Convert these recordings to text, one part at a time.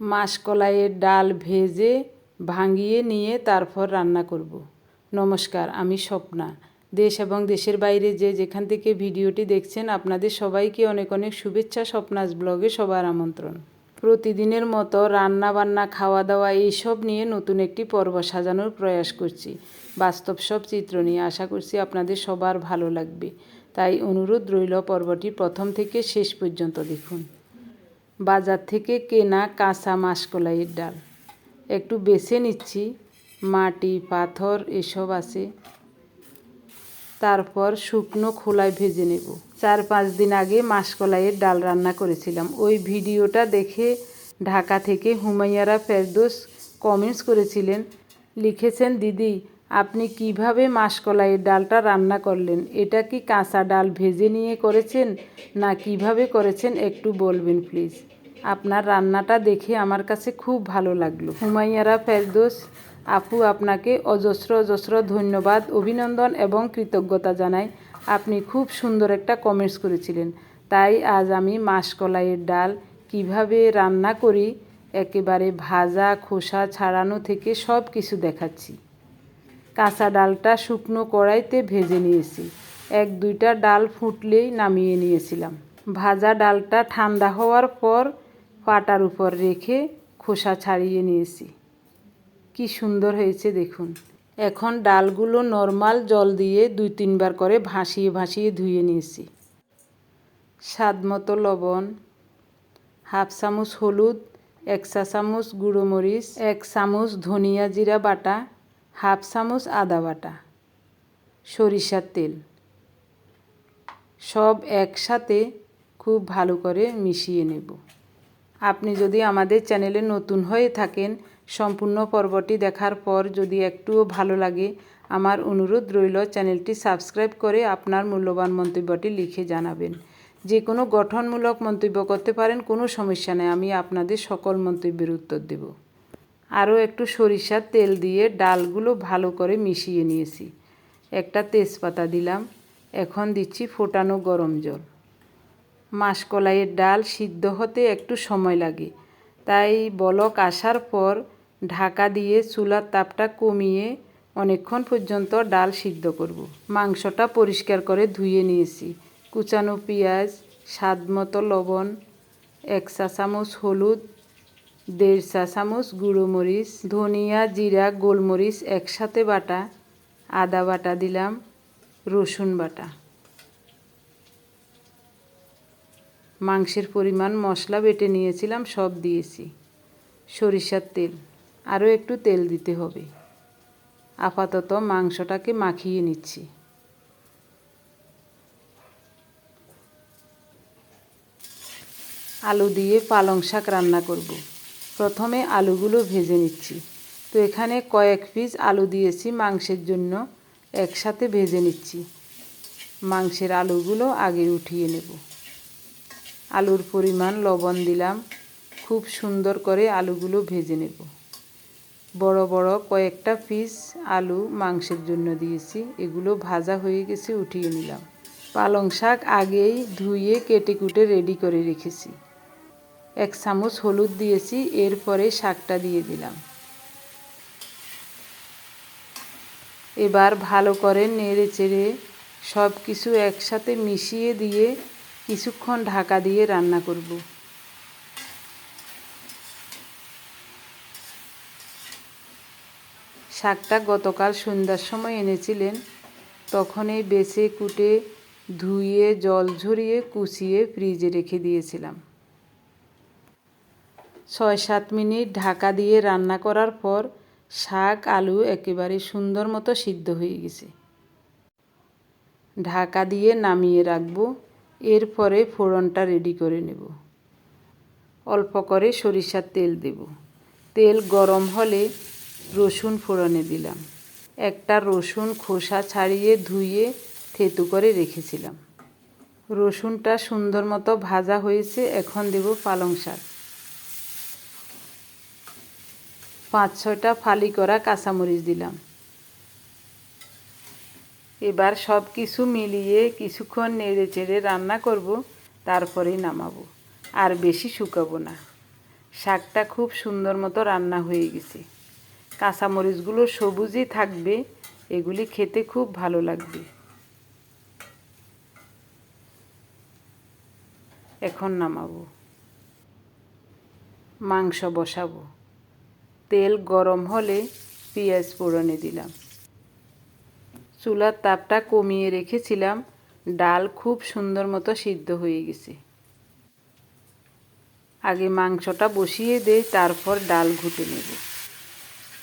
মাসকলাইয়ের ডাল ভেজে, ভাঙিয়ে নিয়ে তারপর রান্না করব। নমস্কার, আমি স্বপ্না। দেশ এবং দেশের বাইরে যে যেখান থেকে ভিডিওটি দেখছেন, আপনাদের সবাইকে অনেক অনেক শুভেচ্ছা, স্বপ্নাস ব্লগে সবার আমন্ত্রণ। প্রতিদিনের মতো রান্না বান্না খাওয়া দাওয়া এইসব নিয়ে নতুন একটি পর্ব সাজানোর প্রয়াস করছি। বাস্তব সব চিত্র নিয়ে আশা করছি আপনাদের সবার ভালো লাগবে। তাই অনুরোধ রইল পর্বটি প্রথম থেকে শেষ পর্যন্ত দেখুন। বাজার থেকে কেনা কাঁচা মাসকলাইয়ের ডাল। একটু বেছে নিচ্ছি, মাটি, পাথর এসব আছে। তারপর শুকনো খোলায় ভেজে নেব। চার পাঁচ দিন আগে মাসকলাইয়ের ডাল রান্না করেছিলাম। ওই ভিডিওটা দেখে ঢাকা থেকে হুমাইয়ারা ফেরদোস কমেন্টস করেছিলেন, লিখেছেন, দিদি আপনি কীভাবে মাসকলাইয়ের ডালটা রান্না করলেন? এটা কি কাঁচা ডাল ভেজে নিয়ে করেছেন? না, কীভাবে করেছেন একটু বলবেন প্লিজ আপনার রান্নাটা দেখে আমার কাছে খুব ভালো লাগল। হুমাইয়ারা ফেরদোস, আপু আপনাকে অজস্র অজস্র ধন্যবাদ, অভিনন্দন এবং কৃতজ্ঞতা জানাই। আপনি খুব সুন্দর একটা কমেন্টস করেছিলেন। তাই আজ আমি মাসকলাইয়ের ডাল কীভাবে রান্না করি, একেবারে ভাজা খোসা ছাড়ানো থেকে সব কিছু দেখাচ্ছি। কাঁচা ডালটা শুকনো কড়াইতে ভেজে নিয়েছি। এক দুইটা ডাল ফুটলেই নামিয়ে নিয়েছিলাম। ভাজা ডালটা ঠান্ডা হওয়ার পর পাটার উপর রেখে খোসা ছাড়িয়ে নিয়েছি। কি সুন্দর হয়েছে দেখুন। এখন ডালগুলো নর্মাল জল দিয়ে দুই তিনবার করে ভাসিয়ে ভাসিয়ে ধুয়ে নিয়েছি। স্বাদ মতো লবণ, হাফ চামচ হলুদ, এক চা চামচ গুঁড়ো মরিচ, এক চামচ ধনিয়া জিরা বাটা হাফ চামচ আদা বাটা, সরিষার তেল। সব একসাথে খুব ভালো করে মিশিয়ে নেব। আপনি যদি আমাদের চ্যানেলে নতুন হয়ে থাকেন, সম্পূর্ণ পর্বটি দেখার পর যদি একটুও ভালো লাগে, আমার অনুরোধ রইল চ্যানেলটি সাবস্ক্রাইব করে আপনার মূল্যবান মন্তব্যটি লিখে জানাবেন। যে কোনো গঠনমূলক মন্তব্য করতে পারেন, কোনো সমস্যা নেই, আমি আপনাদের সকল মন্তব্যের উত্তর দেব। আরও একটু সরিষার তেল দিয়ে ডালগুলো ভালো করে মিশিয়ে নিয়েছি। একটা তেজপাতা দিলাম, এখন দিচ্ছি ফোটানো গরম জল। মাসকলাইয়ের ডাল সিদ্ধ হতে একটু সময় লাগে, তাই বলক আসার পর ঢাকা দিয়ে চুলার তাপটা কমিয়ে অনেকক্ষণ পর্যন্ত ডাল সিদ্ধ করব। মাংসটা পরিষ্কার করে ধুয়ে নিয়েছি। কুচানো পেঁয়াজ স্বাদ মতো লবণ, এক চা চামচ হলুদ দেড় চা চামচ গুঁড়ো মরিচ, ধনিয়া, জিরা, গোলমরিচ, একসাথে বাটা, আদা বাটা দিলাম, রসুন বাটা। মাংসের পরিমাণ, মশলা বেটে নিয়েছিলাম, সব দিয়েছি। সরিষার তেল, আরও একটু তেল দিতে হবে। আপাতত মাংসটাকে মাখিয়ে নিচ্ছি। আলু দিয়ে পালং শাক রান্না করব। প্রথমে আলুগুলো ভেজে নিচ্ছি। তো এখানে কয়েক পিস আলু দিয়েছি, মাংসের জন্য একসাথে ভেজে নিচ্ছি। মাংসের আলুগুলো আগে উঠিয়ে নেব। আলুর পরিমাণ লবণ দিলাম, খুব সুন্দর করে আলুগুলো ভেজে নেব। বড় বড় কয়েকটা পিস আলু মাংসের জন্য দিয়েছি, এগুলো ভাজা হয়ে গেছে, উঠিয়ে নিলাম। পালং শাক আগেই ধুয়ে কেটে কুটে রেডি করে রেখেছি। এক চামচ হলুদ দিয়েছি, এরপরে শাকটা দিয়ে দিলাম। এবার ভালো করে নেড়ে চেড়ে সব কিছু একসাথে মিশিয়ে দিয়ে কিছুক্ষণ ঢাকা দিয়ে রান্না করব। শাকটা গতকাল সন্ধ্যার সময় এনেছিলেন, তখনই বেছে কুটে ধুয়ে জল ঝরিয়ে কুচিয়ে ফ্রিজে রেখে দিয়েছিলাম। ছয় সাত মিনিট ঢাকা দিয়ে রান্না করার পর শাক, আলু একেবারে সুন্দর মতো সিদ্ধ হয়ে গেছে। ঢাকা দিয়ে নামিয়ে রাখব, এরপরে ফোড়নটা রেডি করে নেব। অল্প করে সরিষার তেল দেব। তেল গরম হলে রসুন ফোড়নে দিলাম। একটা রসুন খোসা ছাড়িয়ে ধুয়ে থেতু করে রেখেছিলাম। রসুনটা সুন্দর মতো ভাজা হয়েছে, এখন দেব পালং শাক। পাঁচ ছয়টা ফালি করা কাঁচামরিচ দিলাম। এবার সব কিছু মিলিয়ে কিছুক্ষণ নেড়ে চেড়ে রান্না করব, তারপরেই নামাবো। আর বেশি শুকাবো না। শাকটা খুব সুন্দর মতো রান্না হয়ে গেছে। কাঁচামরিচগুলো সবুজই থাকবে, এগুলি খেতে খুব ভালো লাগবে। এখন নামাবো। মাংস বসাবো। তেল গরম হলে পেঁয়াজ ফোড়নে দিলাম। চুলার তাপটা কমিয়ে রেখেছিলাম। ডাল খুব সুন্দর মতো সিদ্ধ হয়ে গেছে। আগে মাংসটা বসিয়ে দেই, তারপর ডাল ঘুটে নেব।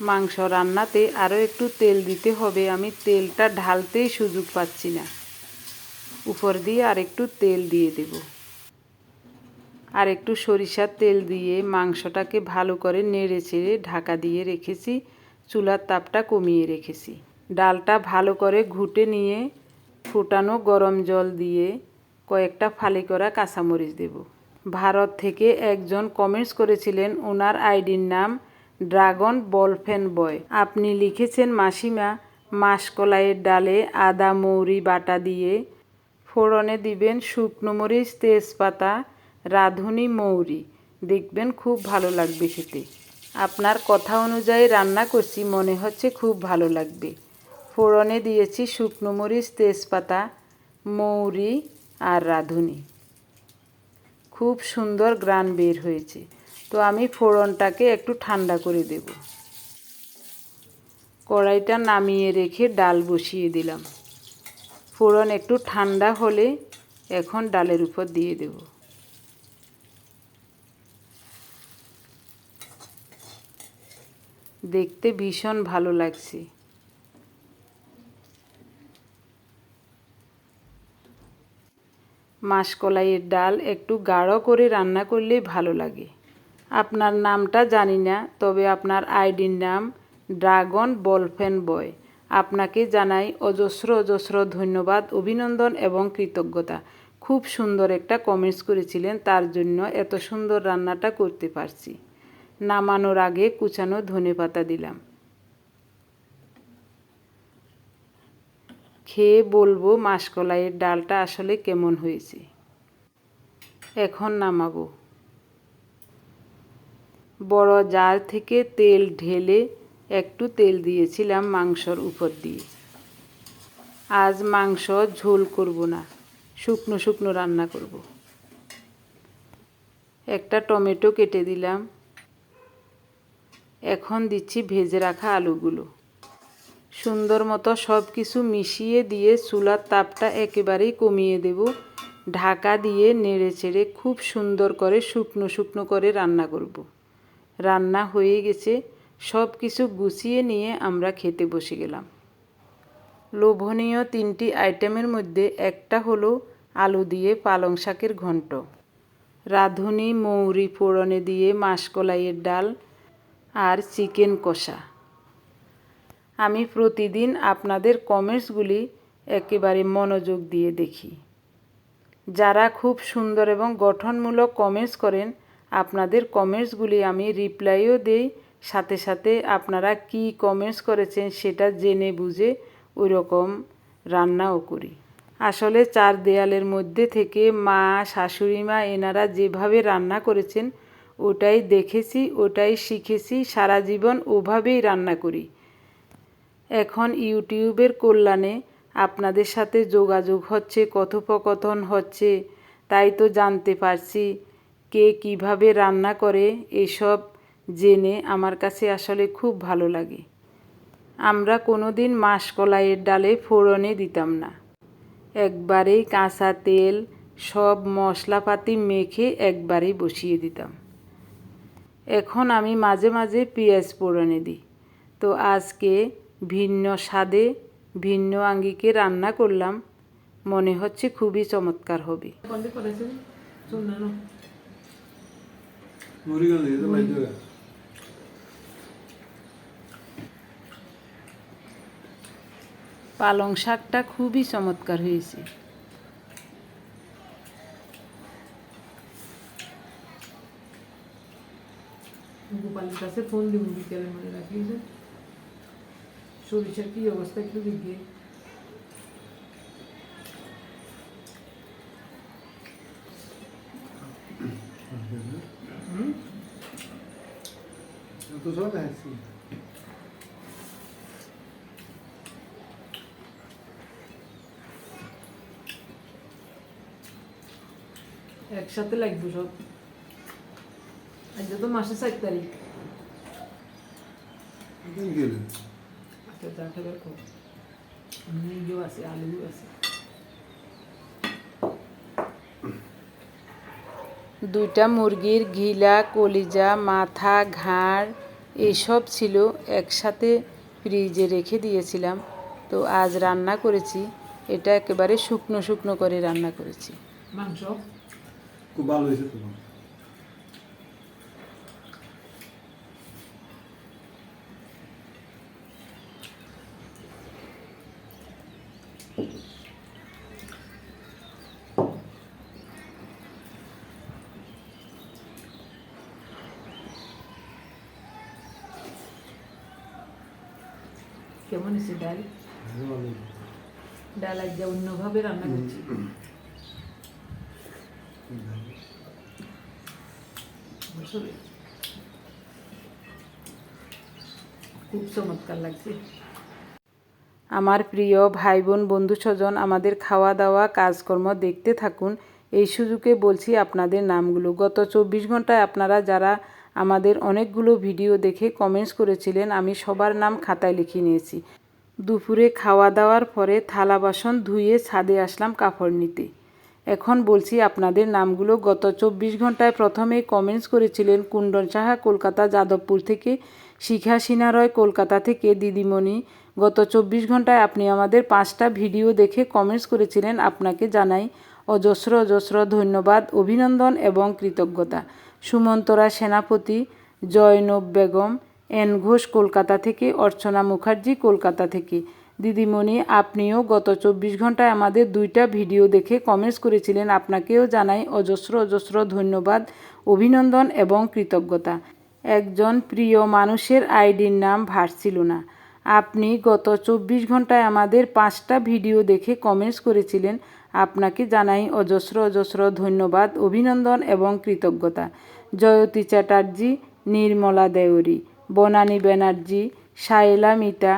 মাংস রান্নাতে আরও একটু তেল দিতে হবে। আমি তেলটা ঢালতেই সুযোগ পাচ্ছি না। উপর দিয়ে আর একটু তেল দিয়ে দেব। আর একটু সরিষার তেল দিয়ে মাংসটাকে ভালো করে নেড়ে চেড়ে ঢাকা দিয়ে রেখেছি, চুলার তাপটা কমিয়ে রেখেছি। ডালটা ভালো করে ঘুটে নিয়ে ফুটানো গরম জল দিয়ে কয়েকটা ফালি করা কাঁচামরিচ দেব। ভারত থেকে একজন কমেন্টস করেছিলেন, ওনার আইডির নাম ড্রাগন বলফেন বয়। আপনি লিখেছেন, মাসিমা, মাসকলাইয়ের ডালে আদা, মৌরি, বাটা দিয়ে ফোড়নে দিবেন শুকনো মরিচ, তেজপাতা রাঁধুনি মৌরি। দেখবেন খুব ভালো লাগবে খেতে। আপনার কথা অনুযায়ী রান্না করছি, মনে হচ্ছে খুব ভালো লাগবে। ফোড়নে দিয়েছি শুকনো মরিচ, তেজপাতা, মৌরি আর রাঁধুনি। খুব সুন্দর গ্রান বের হয়েছে। তো আমি ফোড়নটাকে একটু ঠান্ডা করে দেব। কড়াইটা নামিয়ে রেখে ডাল বসিয়ে দিলাম। ফোড়ন একটু ঠান্ডা হলে এখন ডালের উপর দিয়ে দেব। দেখতে ভীষণ ভালো লাগছে। মাসকলাইয়ের ডাল একটু গাঢ় করে রান্না করলেই ভালো লাগে। আপনার নামটা জানি না, তবে আপনার আইডির নাম ড্রাগন বলফেন বয়। আপনাকে জানাই অজস্র অজস্র ধন্যবাদ, অভিনন্দন এবং কৃতজ্ঞতা। খুব সুন্দর একটা কমেন্টস করেছিলেন, তার জন্য এত সুন্দর রান্নাটা করতে পারছি। নামানোর আগে কুচানো ধনে পাতা দিলাম। খেয়ে বলব মাসকলাইয়ের ডালটা আসলে কেমন হয়েছে। এখন নামাবো। বড় জার থেকে তেল ঢেলে একটু তেল দিয়েছিলাম মাংসর উপর দিয়ে। আজ মাংস ঝোল করব না, শুকনো শুকনো রান্না করব। একটা টমেটো কেটে দিলাম। এখন দিচ্ছি ভেজে রাখা আলুগুলো। সুন্দর মতো সব কিছু মিশিয়ে দিয়ে চুলার তাপটা একেবারেই কমিয়ে দেব। ঢাকা দিয়ে নেড়ে চেড়ে খুব সুন্দর করে শুকনো শুকনো করে রান্না করব। রান্না হয়ে গেছে। সব কিছু গুছিয়ে নিয়ে আমরা খেতে বসে গেলাম। লোভনীয় তিনটি আইটেমের মধ্যে একটা হলো আলু দিয়ে পালং শাকের ঘন্ট। রাঁধুনি, মৌরি ফোড়নে দিয়ে মাসকলাইয়ের ডাল আর চিকেন কষা। আমি প্রতিদিন আপনাদের কমেন্টসগুলি একেবারে মনোযোগ দিয়ে দেখি। যারা খুব সুন্দর এবং গঠনমূলক কমেন্টস করেন, আপনাদের কমেন্টসগুলি আমি রিপ্লাইও দেই, সাথে সাথে আপনারা কি কমেন্টস করেছেন সেটা জেনে বুঝে ওই রকম রান্নাও করি। আসলে চার দেয়ালের মধ্যে থেকে মা, শাশুড়ি মা, এনারা যেভাবে রান্না করেছেন ওটাই দেখেছি, ওটাই শিখেছি, সারা জীবন ওভাবেই রান্না করি। এখন ইউটিউবের কল্যাণে আপনাদের সাথে যোগাযোগ হচ্ছে, কথোপকথন হচ্ছে, তাই তো জানতে পারছি কে কীভাবে রান্না করে, এসব জেনে আমার কাছে আসলে খুব ভালো লাগে। আমরা কোনো দিন মাসকলাইয়ের ডালে ফোড়নে দিতাম না। একবারেই কাঁচা তেল, সব মশলাপাতি মেখে একবারেই বসিয়ে দিতাম। এখন আমি মাঝে মাঝে পেঁয়াজ ফোড়নে দিই। তো আজকে ভিন্ন স্বাদে ভিন্ন আঙ্গিকে রান্না করলাম। মনে হচ্ছে খুবই চমৎকার হবে। পালং শাকটা খুবই চমৎকার হয়েছে। গোপালের কাছে ফোন দিব বিকেলে মনে রাখিস সরিষার কি অবস্থা একটু দেখি তো সব আছে একসাথে লাগবে সব আজ তো মাসে চার তারিখ দিন গেলে চা খাবার খাও নিজেও আছে আলুও আছে দুইটা মুরগির ঘিলা কলিজা মাথা ঘাড় এসব ছিল একসাথে ফ্রিজে রেখে দিয়েছিলাম। তো আজ রান্না করেছি। এটা একেবারে শুকনো শুকনো করে রান্না করেছি। মাংস? খুব ভালো হয়েছে তোমার। কেমন এসে ডাল? ডাল আজ যা অন্যভাবে রান্না করছি। খুব চমৎকার লাগছে। আমার প্রিয় ভাই বোন বন্ধু স্বজন আমাদের খাওয়া দাওয়া কাজকর্ম দেখতে থাকুন। এই সুযোগে বলছি আপনাদের নামগুলো। গত চব্বিশ ঘন্টায় আপনারা যারা আমাদের অনেকগুলো ভিডিও দেখে কমেন্টস করেছিলেন, আমি সবার নাম খাতায় লিখে নিয়েছি। দুপুরে খাওয়া দাওয়ার পরে থালা বাসন ধুয়ে ছাদে আসলাম কাপড় নিতে। এখন বলছি আপনাদের নামগুলো, গত চব্বিশ ঘন্টায় প্রথমে কমেন্টস করেছিলেন কুণ্ডন সাহা, কলকাতা যাদবপুর থেকে, শিখা সিনহা রয় কলকাতা থেকে দিদিমণি। গত চব্বিশ ঘন্টায় আপনি আমাদের পাঁচটা ভিডিও দেখে কমেন্টস করেছিলেন, আপনাকে জানাই অজস্র অজস্র ধন্যবাদ, অভিনন্দন এবং কৃতজ্ঞতা। সুমন্তরা সেনাপতি জয়নব বেগম এন ঘোষ কলকাতা থেকে, অর্চনা মুখার্জি কলকাতা থেকে। দিদিমণি, আপনিও গত চব্বিশ ঘন্টায় আমাদের দুইটা ভিডিও দেখে কমেন্টস করেছিলেন। আপনাকেও জানাই অজস্র অজস্র ধন্যবাদ, অভিনন্দন এবং কৃতজ্ঞতা। একজন প্রিয় মানুষের আইডির নাম ভাসছিল না। আপনি গত চব্বিশ ঘন্টায় আমাদের পাঁচটা ভিডিও দেখে কমেন্টস করেছিলেন। আপনাকে জানাই অজস্র অজস্র ধন্যবাদ, অভিনন্দন এবং কৃতজ্ঞতা। জয়তী চ্যাটার্জি, নির্মলা দেওরি বনানী ব্যানার্জি সায়েলা মিতা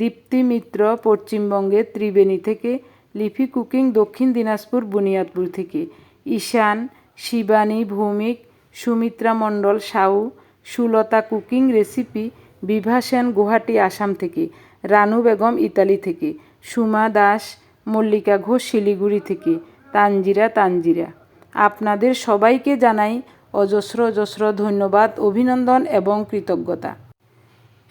দীপ্তি মিত্র পশ্চিমবঙ্গের ত্রিবেণী থেকে, লিপি কুকিং দক্ষিণ দিনাজপুর বুনিয়াদপুর থেকে, ঈশান, শিবানী ভৌমিক, সুমিত্রা মণ্ডল সাউ, সুলতা কুকিং রেসিপি, বিভা সেন গুয়াহাটি আসাম থেকে, রানু বেগম ইতালি থেকে, সুমা দাস, মল্লিকা ঘোষ শিলিগুড়ি থেকে, তানজিরা তানজিরা। আপনাদের সবাইকে জানাই অজস্র অজস্র ধন্যবাদ, অভিনন্দন এবং কৃতজ্ঞতা।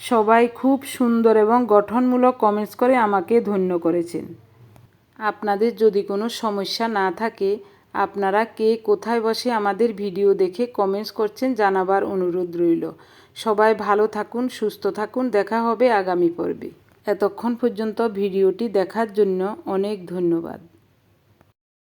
সবাই খুব সুন্দর এবং গঠনমূলক কমেন্টস করে আমাকে ধন্য করেছেন। আপনাদের যদি কোনো সমস্যা না থাকে, আপনারা কে কোথায় বসে আমাদের ভিডিও দেখে কমেন্টস করছেন জানাবার অনুরোধ রইল। সবাই ভালো থাকুন, সুস্থ থাকুন, দেখা হবে আগামী পর্বে। এতক্ষণ পর্যন্ত ভিডিওটি দেখার জন্য অনেক ধন্যবাদ।